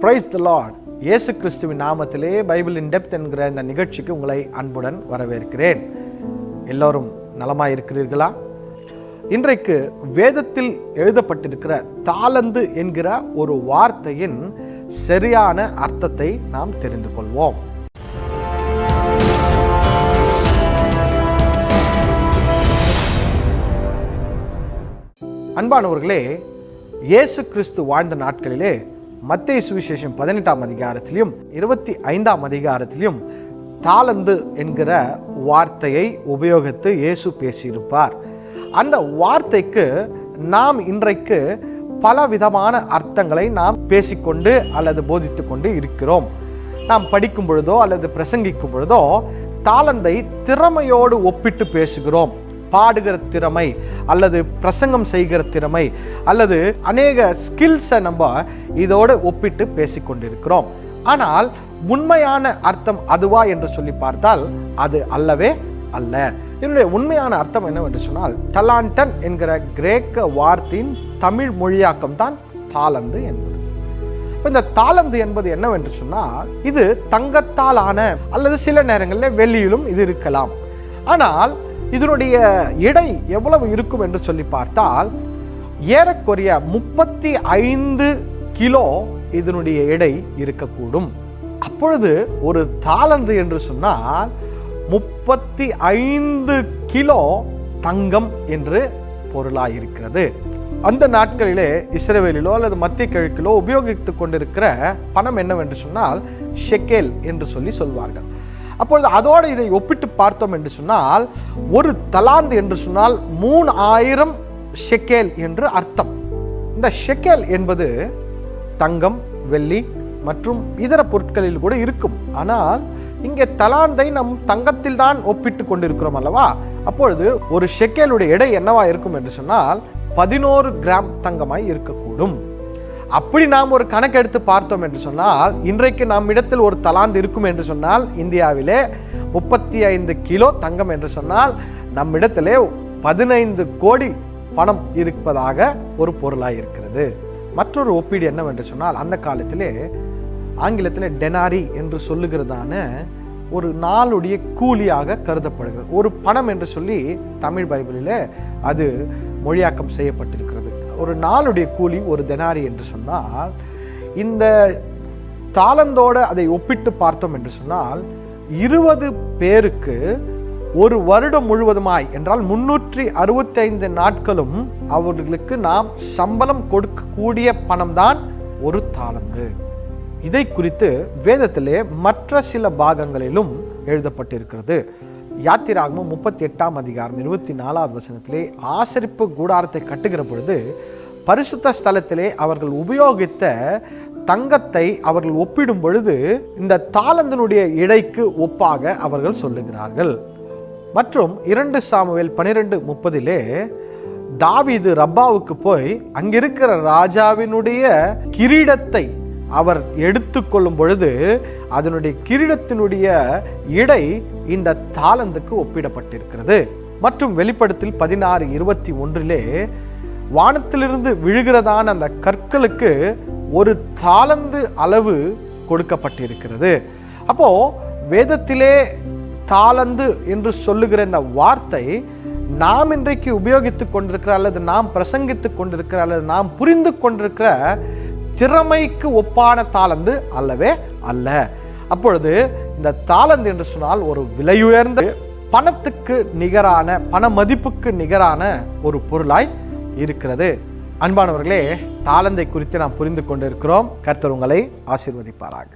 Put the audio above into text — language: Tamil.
பிரைஸ் த லார்ட் இயேசு கிறிஸ்துவின் நாமத்திலே பைபிள் இன் டெப்த் என்கிற இந்த நிகழ்ச்சிக்கு உங்களை அன்புடன் வரவேற்கிறேன். எல்லோரும் நலமாக இருக்கிறீர்களா இன்றைக்கு வேதத்தில் எழுதப்பட்டிருக்கிற தாளந்து என்கிற ஒரு வார்த்தையின் சரியான அர்த்தத்தை நாம் தெரிந்து கொள்வோம். அன்பானவர்களே இயேசு கிறிஸ்து வாழ்ந்த நாட்களிலே மத்திய சுவிசேஷம் பதினெட்டாம் அதிகாரத்திலையும் இருபத்தி ஐந்தாம் அதிகாரத்திலையும் தாளந்து என்கிற வார்த்தையை உபயோகித்து இயேசு பேசியிருப்பார். அந்த வார்த்தைக்கு நாம் இன்றைக்கு பல விதமான அர்த்தங்களை நாம் பேசிக்கொண்டு அல்லது போதித்து கொண்டு இருக்கிறோம். நாம் படிக்கும் பொழுதோ அல்லது பிரசங்கிக்கும் பொழுதோ தாளந்தை திறமையோடு ஒப்பிட்டு பேசுகிறோம். பாடுகிற திறமை அல்லது பிரசங்கம் செய்கிற திறமை அல்லது அநேக ஸ்கில்ஸை நம்ம இதோடு ஒப்பிட்டு பேசிக்கொண்டிருக்கிறோம். ஆனால் உண்மையான அர்த்தம் அதுவா என்று சொல்லி பார்த்தால் அது அல்லவே அல்ல. இதனுடைய உண்மையான அர்த்தம் என்னவென்று சொன்னால் டலாண்டன் என்கிற கிரேக்க வார்த்தையின் தமிழ் மொழியாக்கம் தான் தாளந்து என்பது. இந்த தாளந்து என்பது என்னவென்று சொன்னால் இது தங்கத்தால் ஆன அல்லது சில நேரங்களில் வெளியிலும் இது இருக்கலாம். ஆனால் இதனுடைய எடை எவ்வளவு இருக்கும் என்று சொல்லி பார்த்தால் ஏறக்குறைய முப்பத்தி ஐந்து கிலோ இதனுடைய எடை இருக்கக்கூடும். அப்பொழுது ஒரு தாளந்து என்று சொன்னால் முப்பத்தி ஐந்து கிலோ தங்கம் என்று பொருளாயிருக்கிறது. அந்த நாட்களிலே இஸ்ரேவேலிலோ அல்லது மத்திய கிழக்கிலோ உபயோகித்து கொண்டிருக்கிற பணம் என்னவென்று சொன்னால் ஷெக்கேல் என்று சொல்லி சொல்வார்கள். அப்பொழுது அதோடு இதை ஒப்பிட்டு பார்த்தோம் என்று சொன்னால் ஒரு தலாந்து என்று சொன்னால் மூணு ஆயிரம் ஷெக்கேல் என்று அர்த்தம். இந்த ஷெக்கேல் என்பது தங்கம் வெள்ளி மற்றும் இதர பொருட்களில் கூட இருக்கும். ஆனால் இங்கே தலாந்தை நம் தங்கத்தில் தான் ஒப்பிட்டு கொண்டிருக்கிறோம் அல்லவா? அப்பொழுது ஒரு ஷெக்கேலுடைய எடை என்னவா இருக்கும் என்று சொன்னால் பதினோரு கிராம் தங்கமாய் இருக்கக்கூடும். அப்படி நாம் ஒரு கணக்கெடுத்து பார்த்தோம் என்று சொன்னால் இன்றைக்கு நம் இடத்தில் ஒரு தலாந்து இருக்கும் என்று சொன்னால் இந்தியாவிலே முப்பத்தி ஐந்து கிலோ தங்கம் என்று சொன்னால் நம்மிடத்திலே பதினைந்து கோடி பணம் இருப்பதாக ஒரு பொருளாக இருக்கிறது மற்றொரு ஒப்பீடு என்னவென்று சொன்னால் அந்த காலத்திலே ஆங்கிலத்தில் டெனாரி என்று சொல்லுகிறதான ஒரு நாளுடைய கூலியாக கருதப்படுகிறது. ஒரு பணம் என்று சொல்லி தமிழ் பைபிளில் அது மொழியாக்கம் செய்யப்பட்டிருக்கிறது. ஒரு நாளுடைய கூலி ஒரு தெனாரி என்று சொன்னால் இந்த தாளந்தோடு அதை ஒப்பிட்டு பார்த்தோம் என்று சொன்னால் இருபது பேருக்கு ஒரு வருடம் முழுவதுமாய் என்றால் முன்னூற்றி அறுபத்தைந்து நாட்களும் அவர்களுக்கு நாம் சம்பளம் கொடுக்கக்கூடிய பணம்தான் ஒரு தாளந்து. இதை குறித்து வேதத்திலே மற்ற சில பாகங்களிலும் எழுதப்பட்டிருக்கிறது. யாத்திராகமும் முப்பத்தி எட்டாம் அதிகாரம் இருபத்தி நாலாவது வசனத்திலே ஆசரிப்பு கூடாரத்தை கட்டுகிற பொழுது பரிசுத்த ஸ்தலத்திலே அவர்கள் உபயோகித்த தங்கத்தை அவர்கள் ஒப்பிடும் பொழுது இந்த தாளந்தனுடைய இடைக்கு ஒப்பாக அவர்கள் சொல்லுகிறார்கள். மற்றும் இரண்டு சாமுவேல் பனிரெண்டு முப்பதிலே தாவிது ரப்பாவுக்கு போய் அங்கிருக்கிற ராஜாவினுடைய கிரீடத்தை அவர் எடுத்துக்கொள்ளும் பொழுது அதனுடைய கிரீடத்தினுடைய இடை இந்த தாளந்துக்கு ஒப்பிடப்பட்டிருக்கிறது. மற்றும் வெளிப்படத்தில் பதினாறு இருபத்தி ஒன்றிலே வானத்திலிருந்து விழுகிறதான அந்த கற்களுக்கு ஒரு தாளந்து அளவு கொடுக்கப்பட்டிருக்கிறது. அப்போ வேதத்திலே தாளந்து என்று சொல்லுகிற இந்த வார்த்தை நாம் இன்றைக்கு உபயோகித்துக் கொண்டிருக்கிற அல்லது நாம் பிரசங்கித்துக் கொண்டிருக்கிற அல்லது நாம் புரிந்து கொண்டிருக்கிற திறமைக்கு ஒப்பான தாளந்து அல்லவே அல்ல. அப்பொழுது இந்த தாளந்து என்று சொன்னால் ஒரு விலையுயர்ந்த பணத்துக்கு நிகரான பண மதிப்புக்கு நிகரான ஒரு பொருளாய் இருக்கிறது. அன்பானவர்களே தாளந்தை குறித்து நாம் புரிந்து கொண்டிருக்கிறோம். கர்த்தர் உங்களை ஆசீர்வதிப்பாராக.